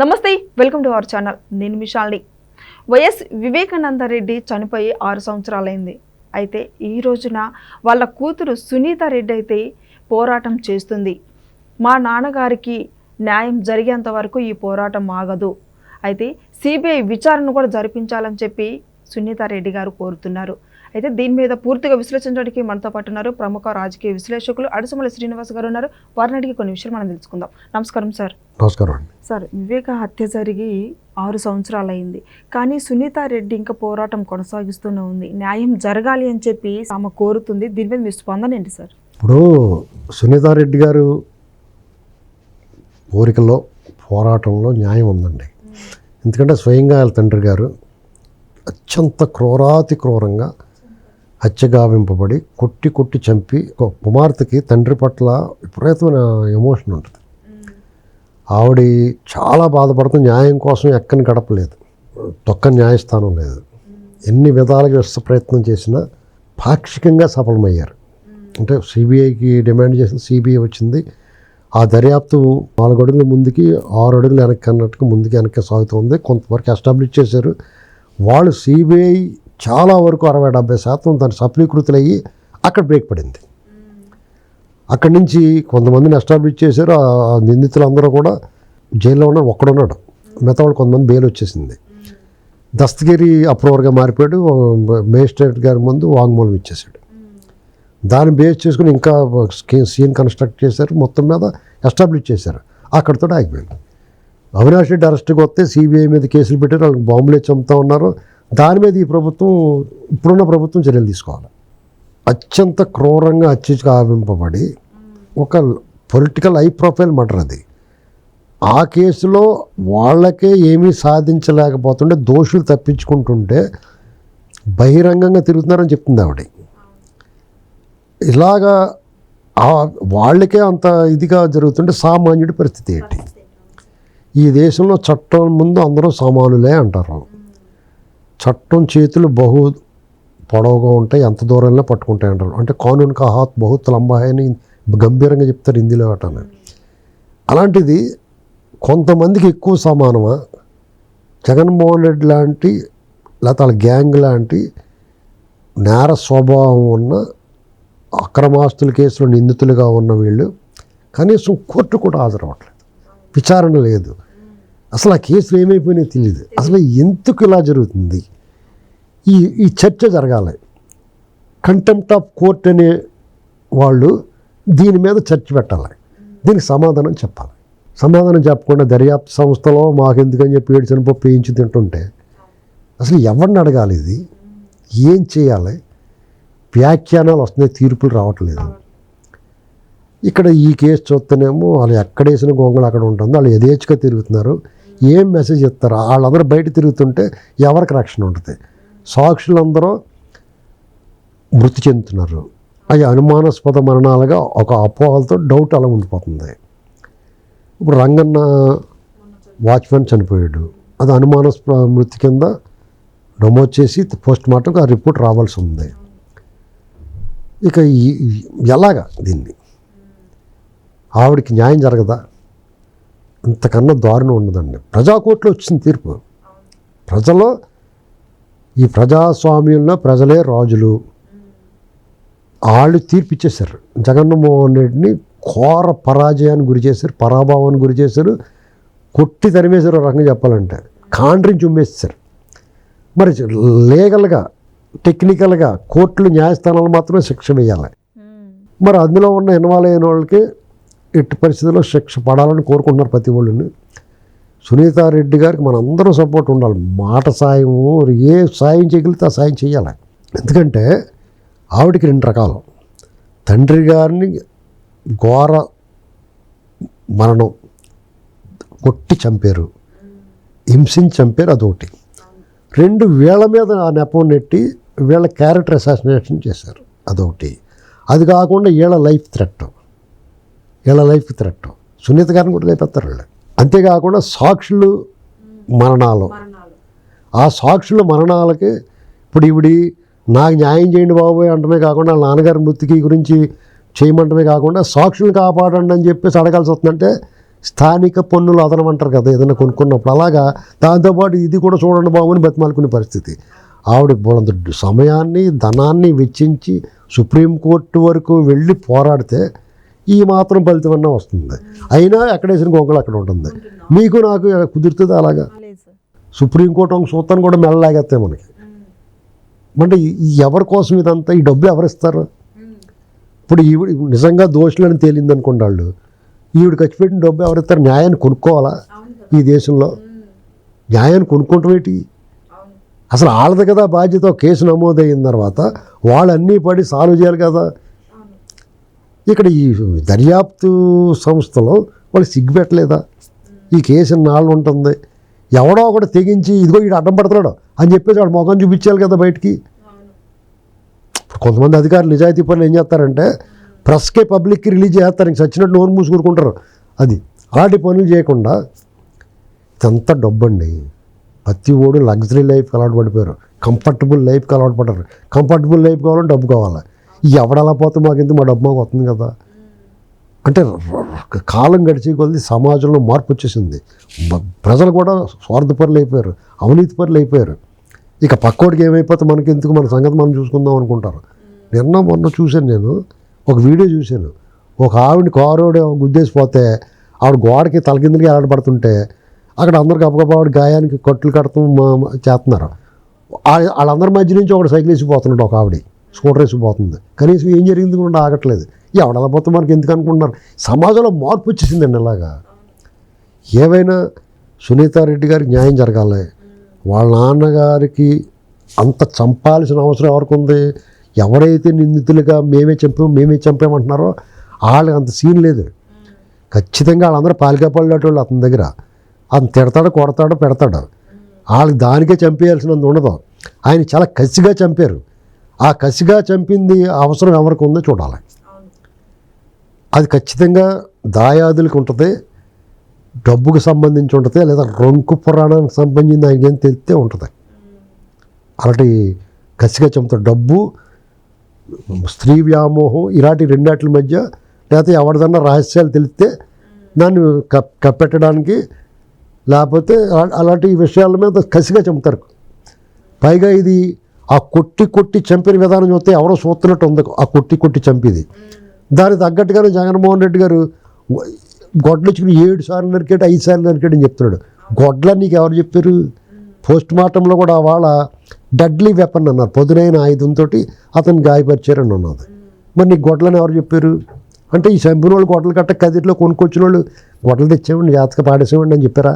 నమస్తే welcome to our channel. నేను మిషాల్ని YS Vivekananda Reddy చనిపోయి ఆరు సంవత్సరాలైంది. అయితే ఈ రోజున వాళ్ళ కూతురు సునీత రెడ్డి అయితే పోరాటం చేస్తుంది. మా నాన్నగారికి న్యాయం జరిగేంత వరకు ఈ పోరాటం ఆగదు. అయితే సిబిఐ విచారణ కూడా జరిపించాలని చెప్పి సునీత రెడ్డి గారు కోరుతున్నారు. అయితే దీని మీద పూర్తిగా విశ్లేషించడానికి మనతో పాటు ఉన్నారు ప్రముఖ రాజకీయ విశ్లేషకులు అడుసుమల శ్రీనివాస్ గారు ఉన్నారు. వారిని అడిగి కొన్ని విషయాలు మనం తెలుసుకుందాం. నమస్కారం సార్. నమస్కారం అండి. సార్ వివేక హత్య జరిగి ఆరు సంవత్సరాలు అయింది కానీ సునీత రెడ్డి ఇంకా పోరాటం కొనసాగిస్తూనే ఉంది. న్యాయం జరగాలి అని చెప్పి ఆమె కోరుతుంది. దీని మీద మీ స్పందన ఏంటి సార్? ఇప్పుడు సునీతారెడ్డి గారు కోరికలో పోరాటంలో న్యాయం ఉందండి. ఎందుకంటే స్వయంగా వాళ్ళ తండ్రి గారు అత్యంత క్రూరాతి క్రూరంగా హత్యగావింపబడి కొట్టి కొట్టి చంపి ఒక కుమార్తెకి తండ్రి పట్ల విపరీతమైన ఎమోషన్ ఉంటుంది. ఆవిడ చాలా బాధపడుతుంది. న్యాయం కోసం ఎక్కని గడపలేదు. తొక్క న్యాయస్థానం లేదు. ఎన్ని విధాలుగా విశ్వ ప్రయత్నం చేసినా పాక్షికంగా సఫలమయ్యారు. అంటే సిబిఐకి డిమాండ్ చేసిన సిబిఐ వచ్చింది. ఆ దర్యాప్తు నాలుగు అడుగుల ముందుకి ఆరు అడుగులు వెనక్కి అన్నట్టుగా ముందుకి వెనక్కి సాగుతుంది కొంతవరకు ఎస్టాబ్లిష్ చేశారు. వాళ్ళు సిబిఐ చాలా వరకు అరవై డెబ్బై శాతం దాని సఫలీకృతులయ్యి అక్కడ బ్రేక్ పడింది. అక్కడి నుంచి కొంతమందిని ఎస్టాబ్లిష్ చేశారు. ఆ నిందితులందరూ కూడా జైల్లో ఉన్నారు ఒక్కడున్నాడు. మిగతా వాళ్ళు కొంతమంది బెయిల్ వచ్చేసింది. దస్తగిరి అప్రూవర్గా మారిపోయాడు. మేజిస్ట్రేట్ గారి ముందు వాంగ్మూలం ఇచ్చేసాడు దాన్ని బేస్ చేసుకుని ఇంకా సీన్ కన్స్ట్రక్ట్ చేశారు. మొత్తం మీద ఎస్టాబ్లిష్ చేశారు. అక్కడితో ఆగిపోయింది. అవినాష్ రెడ్డి అరెస్ట్కి వస్తే సిబిఐ మీద కేసులు పెట్టారు. వాళ్ళకి బాంబులే చంపుతా ఉన్నారు. దాని మీద ఈ ప్రభుత్వం ఇప్పుడున్న ప్రభుత్వం చర్యలు తీసుకోవాలి. అత్యంత క్రూరంగా హత్య ఒక పొలిటికల్ హై ప్రొఫైల్ మటర్ అది. ఆ కేసులో వాళ్ళకే ఏమీ సాధించలేకపోతుంటే దోషులు తప్పించుకుంటుంటే బహిరంగంగా తిరుగుతున్నారని చెప్తుంది ఆవిడ. ఇలాగా వాళ్ళకే అంత ఇదిగా జరుగుతుంటే సామాన్యుడి పరిస్థితి ఏంటి? ఈ దేశంలో చట్టం ముందు అందరూ సమానులే అంటారు. చట్టం చేతులు బహు పొడవుగా ఉంటాయి ఎంత దూరంలో పట్టుకుంటాయి అంటారు. అంటే కానూన్ కా హాత్ బహుత్ లంబా అని గంభీరంగా చెప్తారు హిందీలో అటని. అలాంటిది కొంతమందికి ఎక్కువ సమానమా? జగన్మోహన్ రెడ్డి లాంటి లేకపోతే వాళ్ళ గ్యాంగ్ లాంటి నేర స్వభావం ఉన్న అక్రమాస్తుల కేసులో నిందితులుగా ఉన్న వీళ్ళు కనీసం కోర్టు కూడా హాజరవ్వట్లేదు. విచారణ లేదు. అసలు ఆ కేసులు ఏమైపోయినాయో తెలియదు అసలు ఎందుకు ఇలా జరుగుతుంది? ఈ ఈ చర్చ జరగాలి. కంటెంప్ట్ ఆఫ్ కోర్ట్ అనే వాళ్ళు దీని మీద చర్చ పెట్టాలి. దీనికి సమాధానం చెప్పాలి. సమాధానం చెప్పకుండా దర్యాప్తు సంస్థలో మాకు ఎందుకని చెప్పి ఏడు పప్పు వేయించి తింటుంటే అసలు ఎవరిని అడగాలి ఇది? ఏం చేయాలి? వ్యాఖ్యానాలు వస్తున్నాయి తీర్పులు రావట్లేదు. ఇక్కడ ఈ కేసు చూస్తేనేమో వాళ్ళు ఎక్కడేసిన గొంగళ అక్కడ ఉంటుంది వాళ్ళు యథేచ్ఛగా తిరుగుతున్నారు. ఏం మెసేజ్ ఇస్తారు? వాళ్ళందరూ బయట తిరుగుతుంటే ఎవరికి రక్షణ ఉంటుంది? సాక్షులందరూ మృతి చెందుతున్నారు. అవి అనుమానాస్పద మరణాలుగా ఒక అపోహలతో డౌట్ అలా ఉండిపోతుంది. ఇప్పుడు రంగన్న వాచ్మెన్ చనిపోయాడు. అది అనుమానాస్పద మృతి కింద నమోదు చేసి పోస్ట్ మార్టంకి ఆ రిపోర్ట్ రావాల్సి ఉంది. ఇక ఈ- ఎలాగా దీన్ని? ఆవిడకి న్యాయం జరగదా? అంతకన్నా దారుణం ఉండదండి ప్రజాకోర్టులో వచ్చిన తీర్పు. ప్రజలు ఈ ప్రజాస్వామ్యంలో ప్రజలే రాజులు. వాళ్ళు తీర్పు ఇచ్చేశారు జగన్మోహన్ రెడ్డిని ఘోర పరాజయాన్ని గురి చేశారు పరాభవాన్ని గురి చేశారు. కొట్టి తరిమేశారు రకంగా చెప్పాలంటే. కాండ్రించి ఉమ్మేస్తారు మరి లీగల్గా టెక్నికల్గా కోర్టులు న్యాయస్థానాలు మాత్రమే శిక్ష వేయాలి. మరి అందులో ఉన్న ఇన్వాల్వ్ అయిన వాళ్ళకి ఎట్టి పరిస్థితుల్లో శిక్ష పడాలని కోరుకుంటున్నారు ప్రతి వాళ్ళని సునీతారెడ్డి గారికి మనందరం సపోర్ట్ ఉండాలి. మాట సాయం ఏ సాయం చేయగలిగితే ఆ సాయం చేయాలి. ఎందుకంటే ఆవిడకి రెండు రకాలు. తండ్రి గారిని ఘోర మరణం కొట్టి చంపారు. హింసించి చంపారు అదొకటి. రెండు వీళ్ళ మీద ఆ నెపం నెట్టి వీళ్ళ క్యారెక్టర్ అసాసినేషన్ చేశారు. అదొకటి. అది కాకుండా వీళ్ళ లైఫ్ థ్రెట్. వీళ్ళ లైఫ్ థ్రెట్ సునీత గారిని కూడా లేపెత్తారు వీళ్ళు అంతేకాకుండా సాక్షులు మరణాలు. ఆ సాక్షుల మరణాలకి ఇప్పుడు ఇవిడి నాకు న్యాయం చేయండి బాబోయ్ అంటమే కాకుండా నాన్నగారి మృతికి గురించి చేయమంటమే కాకుండా సాక్షులు కాపాడండి అని చెప్పేసి అడగాల్సి వస్తుందంటే స్థానిక పన్నులు అదనం అంటారు కదా ఏదైనా కొనుక్కున్నప్పుడు. అలాగా దాంతోపాటు ఇది కూడా చూడండి బాబు అని బతిమాలుకునే పరిస్థితి. ఆవిడ బోలంత సమయాన్ని ధనాన్ని వెచ్చించి సుప్రీంకోర్టు వరకు వెళ్ళి పోరాడితే ఈ మాత్రం ఫలితం అన్నా వస్తుంది. అయినా ఎక్కడేసిన గొంగళి అక్కడ ఉంటుంది. మీకు నాకు కుదురుతుంది అలాగా? సుప్రీంకోర్టు ఒక సూత్రాన్ని కూడా మెల్లలాగేస్తాయి మనకి. అంటే ఎవరి కోసం ఇదంతా? ఈ డబ్బులు ఎవరు ఇస్తారు? ఇప్పుడు ఈవిడ నిజంగా దోషులని తేలింది అనుకోండి వాళ్ళు. ఈవిడ ఖర్చు పెట్టిన డబ్బు ఎవరు ఇస్తారు? న్యాయాన్ని కొనుక్కోవాలా ఈ దేశంలో? న్యాయాన్ని కొనుక్కోవటం ఏంటి? అసలు వాళ్ళది కదా బాధ్యత. కేసు నమోదైన తర్వాత వాళ్ళన్నీ పడి సాల్వ్ చేయాలి కదా. ఇక్కడ ఈ దర్యాప్తు సంస్థలో వాళ్ళు సిగ్గుపెట్టలేదా? ఈ కేసు నాళ్ళు ఉంటుంది. ఎవడో ఒకటి తెగించి ఇదిగో ఇటు అడ్డం పడుతున్నాడు అని చెప్పేసి వాడు మొఖం చూపించాలి కదా బయటికి. కొంతమంది అధికారులు నిజాయితీ పనులు ఏం చేస్తారంటే ప్రెస్కే పబ్లిక్కి రిలీజ్ చేస్తారు. ఇంక చచ్చినట్టు నోరు మూసుకూరుకుంటారు. అది అలాంటి పనులు చేయకుండా ఇదంతా డబ్బండి. ప్రతి ఓడు లగ్జరీ లైఫ్కి అలవాటు పడిపోయారు. కంఫర్టబుల్ లైఫ్కి అలవాటు పడ్డారు. కంఫర్టబుల్ లైఫ్ కావాలంటే డబ్బు కావాలి. ఎవడలా పోతే మాకెందుకు? మా డబ్బు మాకు వస్తుంది కదా. అంటే కాలం గడిచే కొద్ది సమాజంలో మార్పు వచ్చేసింది. ప్రజలు కూడా స్వార్థపరులు అయిపోయారు అవినీతి పరులు అయిపోయారు. ఇక పక్కోడికి ఏమైపోతే మనకి ఎందుకు మన సంగతి మనం చూసుకుందాం అనుకుంటారు. నిన్న మొన్న చూశాను నేను ఒక వీడియో చూశాను. ఒక ఆవిడ కారోడు గుద్దేసిపోతే ఆవిడ గోడకి తలకిందులకి ఎలాడబడుతుంటే అక్కడ అందరికి గబగబా ఆవిడ గాయానికి కట్లు కడతాం మా- చేస్తున్నారు. వాళ్ళందరి మధ్య నుంచి ఒకడు సైకిల్ వేసిపోతున్నాడు ఒక ఆవిడ. స్కూటర్ వేసిపోతుంది కనీసం ఏం జరిగింది కూడా ఆగట్లేదు. ఎవడలా పోతే మనకి ఎందుకు అనుకుంటున్నారు? సమాజంలో మార్పు వచ్చేసిందండి ఇలాగా. ఏవైనా సునీతారెడ్డి గారికి న్యాయం జరగాలి. వాళ్ళ నాన్నగారికి అంత చంపాల్సిన అవసరం ఎవరికి ఉంది? ఎవరైతే నిందితులుగా మేమే చంపాం మేమే చంపామంటున్నారో వాళ్ళకి అంత సీన్ లేదు. ఖచ్చితంగా వాళ్ళందరూ పాలికా అతని దగ్గర. అతను తిడతాడు కొడతాడు పెడతాడు. వాళ్ళకి దానికే చంపేయాల్సినంత ఉండదు. ఆయన చాలా కసిగా చంపారు. ఆ కసిగా చంపింది అవసరం ఎవరికి ఉందో చూడాలి. అది ఖచ్చితంగా దాయాదులకు ఉంటుంది డబ్బుకు సంబంధించి ఉంటుంది లేదా రొంకు పురాణానికి సంబంధించి ఆయనకి ఏం తెలిస్తే ఉంటుంది. అలాంటి కసిగా చంపుతాడు డబ్బు స్త్రీ వ్యామోహం ఇలాంటి రెండాటి మధ్య లేకపోతే ఎవరిదన్నా రహస్యాలు తెలిస్తే దాన్ని కప్ కప్పెట్టడానికి లేకపోతే అలాంటి విషయాల మీద కసిగా చంపుతారు. పైగా ఇది ఆ కొట్టి కొట్టి చంపిన విధానం చూస్తే ఎవరో చూస్తున్నట్టు ఉంది. ఆ కొట్టి కొట్టి చంపేది. దానికి తగ్గట్టుగానే జగన్మోహన్ రెడ్డి గారు గొడ్లు ఇచ్చుకుని ఏడు సార్లు నరికాడు ఐదు సార్లు నరికాడు అని చెప్తున్నాడు. గొడ్ల నీకు ఎవరు చెప్పారు? పోస్ట్ మార్టంలో కూడా వాళ్ళ డెడ్లీ వెపన్ అన్నారు. పొదునైన ఆయుధంతో అతను గాయపరిచారని ఉన్నది మరి నీకు గొడ్లని ఎవరు చెప్పారు? అంటే ఈ చంపిన వాళ్ళు గొడ్డలు కట్ట కదిరిలో కొనుక్కొచ్చిన వాళ్ళు గొడ్డలు తెచ్చేవాడిని జాతక పాడేసేవాడిని అని చెప్పారా?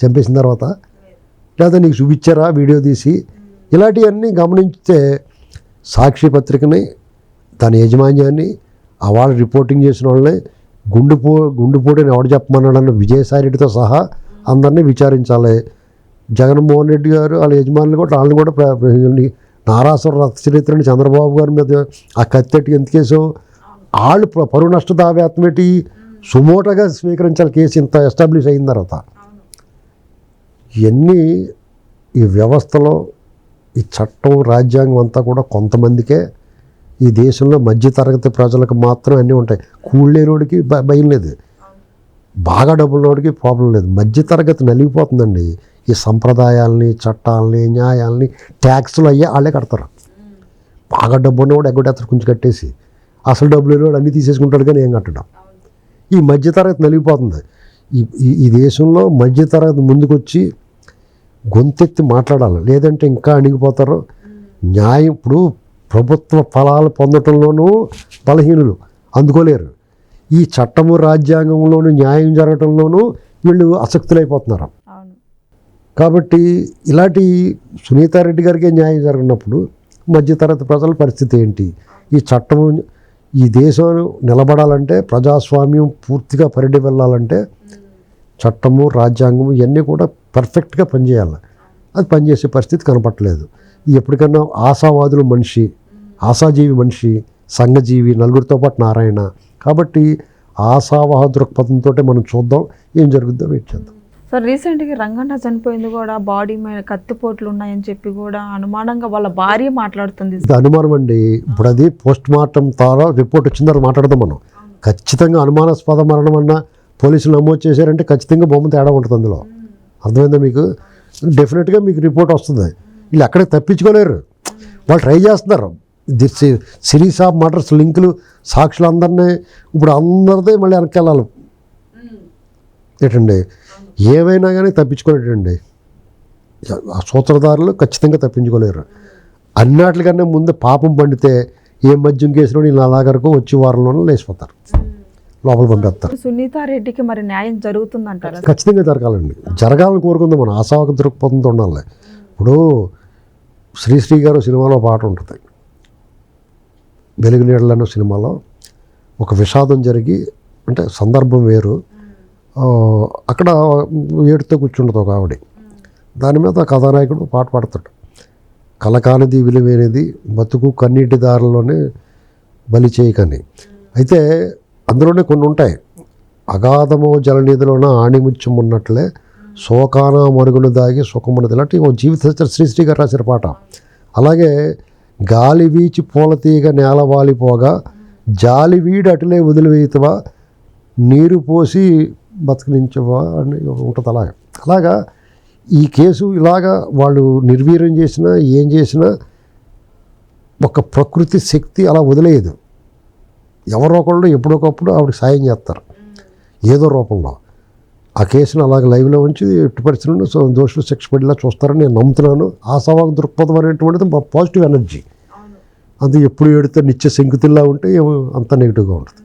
చంపేసిన తర్వాత? లేదా నీకు చూపించారా? వీడియో తీసి ఇలాంటివన్నీ గమనించితే సాక్షి పత్రికని దాని యాజమాన్యాన్ని ఆ వాళ్ళు రిపోర్టింగ్ చేసిన వాళ్ళని గుండెపో గుండెపోటుని ఎవడు చెప్పమన్నాడన్న విజయసాయి రెడ్డితో సహా అందరినీ విచారించాలి. జగన్మోహన్ రెడ్డి గారు వాళ్ళ యజమానులు కూడా వాళ్ళని కూడా నారాసుర రథ చరిత్రని చంద్రబాబు గారి మీద ఆ కత్తెట్టి వేసావు? వాళ్ళు పరువు నష్ట పెట్టి సుమోటగా స్వీకరించాలి కేసు ఇంత ఎస్టాబ్లిష్ అయిన తర్వాత. ఇవన్నీ ఈ వ్యవస్థలో ఈ చట్టం రాజ్యాంగం అంతా కూడా కొంతమందికే ఈ దేశంలో మధ్యతరగతి ప్రజలకు మాత్రం అన్నీ ఉంటాయి. కూళ్ళేనోడికి భయం లేదు. బాగా డబ్బున్నోడికి ప్రాబ్లం లేదు. మధ్యతరగతి నలిగిపోతుందండి. ఈ సంప్రదాయాలని చట్టాలని న్యాయాలని ట్యాక్స్లు అయ్యే వాళ్ళే కడతారు. బాగా డబ్బు ఉన్నవాడు ఎగ్గొట్టేస్తారు కొంచెం కట్టేసి. అసలు డబ్బులు లేనివాడు అన్నీ తీసేసుకుంటాడు కానీ ఏం కట్టడం? ఈ మధ్యతరగతి నలిగిపోతుంది. ఈ ఈ- ఈ దేశంలో మధ్యతరగతి ముందుకొచ్చి గొంతెత్తి మాట్లాడాలి. లేదంటే ఇంకా అణిగిపోతారు. న్యాయం ఇప్పుడు ప్రభుత్వ ఫలాలు పొందటంలోనూ బలహీనులు అందుకోలేరు. ఈ చట్టము రాజ్యాంగంలోనూ న్యాయం జరగటంలోనూ వీళ్ళు అసక్తులైపోతున్నారు కాబట్టి ఇలాంటి సునీతారెడ్డి గారికి న్యాయం జరగనప్పుడు మధ్యతరగతి ప్రజల పరిస్థితి ఏంటి? ఈ చట్టము ఈ దేశం నిలబడాలంటే ప్రజాస్వామ్యం పూర్తిగా పరిడి వెళ్ళాలంటే చట్టము రాజ్యాంగము ఇవన్నీ కూడా పర్ఫెక్ట్గా పనిచేయాలి. అది పనిచేసే పరిస్థితి కనపట్లేదు ఎప్పటికన్నా ఆశావాదులు మనిషి ఆశాజీవి మనిషి సంఘజీవి నలుగురితో పాటు నారాయణ. కాబట్టి ఆశావాహ దృక్పథంతో మనం చూద్దాం ఏం జరుగుద్దో వెయిట్ చేద్దాం. సార్ రీసెంట్గా రంగన్న చనిపోయింది కూడా బాడీ మీద కత్తిపోట్లు ఉన్నాయని చెప్పి కూడా అనుమానంగా వాళ్ళ భార్య మాట్లాడుతుంది. అనుమానం అండి ఇప్పుడు అది పోస్ట్ మార్టం ద్వారా రిపోర్ట్ వచ్చిన తర్వాత మాట్లాడదాం మనం. ఖచ్చితంగా అనుమానాస్పద మరణం అన్న పోలీసులు నమోదు చేశారంటే ఖచ్చితంగా బొమ్మ తేడా ఉంటుంది అందులో. అర్థమైందా మీకు? డెఫినెట్గా మీకు రిపోర్ట్ వస్తుంది. వీళ్ళు ఎక్కడికి తప్పించుకోలేరు. వాళ్ళు ట్రై చేస్తున్నారు. దిస్ సిరీస్ ఆఫ్ మర్డర్స్ లింకులు సాక్షులు అందరినీ ఇప్పుడు అందరిదే మళ్ళీ వెనక్కి వెళ్ళాలి ఏంటండి? ఏమైనా కానీ తప్పించుకోలేటండి ఆ సూత్రధారులు ఖచ్చితంగా తప్పించుకోలేరు. అన్నిటికన్నా ముందు పాపం పండితే ఏ మద్యం కేసులో నేను నా దగ్గరకు వచ్చి వారంలోనూ లేచిపోతారు. లోపల పంపేస్తారు. సునీతారెడ్డికి మరి న్యాయం జరుగుతుందంటారా? ఖచ్చితంగా జరగాలండి. జరగాలని కోరుకుందాం మనం ఆశావక దృక్పథంతో ఉండాలి. ఇప్పుడు శ్రీశ్రీ గారు సినిమాలో పాట ఉంటుంది. వెలుగు అనే సినిమాలో ఒక విషాదం జరిగి అంటే సందర్భం వేరు. అక్కడ ఏడుతో కూర్చుంటుంది ఒక ఆవిడ. దాని మీద కథానాయకుడు పాట పాడతాడు. కలకానిది విలువైనది బతుకు కన్నీటి దారిలోనే బలి చేయకని. అయితే అందులోనే కొన్ని ఉంటాయి. అగాధమో జలనిధిలోన ఆణిముత్యం ఉన్నట్లే శోకాన మరుగును దాగి సుఖమున్నది ఇలాంటి ఓ జీవిత శ్రీశ్రీ గారు రాసిన పాట. అలాగే గాలి వీచి పూల తీగ నేల వాలిపోగా జాలి వీడి అటులే వదిలివేయుతవా నీరు పోసి బతకనించవా అని ఉంటుంది అలాగే. అలాగా ఈ కేసు ఇలాగా వాళ్ళు నిర్వీర్యం చేసినా ఏం చేసినా ఒక ప్రకృతి శక్తి అలా వదిలేయదు. ఎవరో ఒకళ్ళు ఎప్పుడొకప్పుడు ఆవిడకి సాయం చేస్తారు. ఏదో రూపంలో. ఆ కేసును అలాగే లైవ్లో ఉంచి ఎట్టి పరిస్థితుల్లో దోషులు శిక్ష పడేలా చూస్తారని నేను నమ్ముతున్నాను. ఆశావాక దృక్పథం అనేటువంటిది మా పాజిటివ్ ఎనర్జీ. అది ఎప్పుడు ఏడితే నిత్య శంకుతిల్లా ఉంటే ఏమో అంత నెగిటివ్గా ఉంటుంది.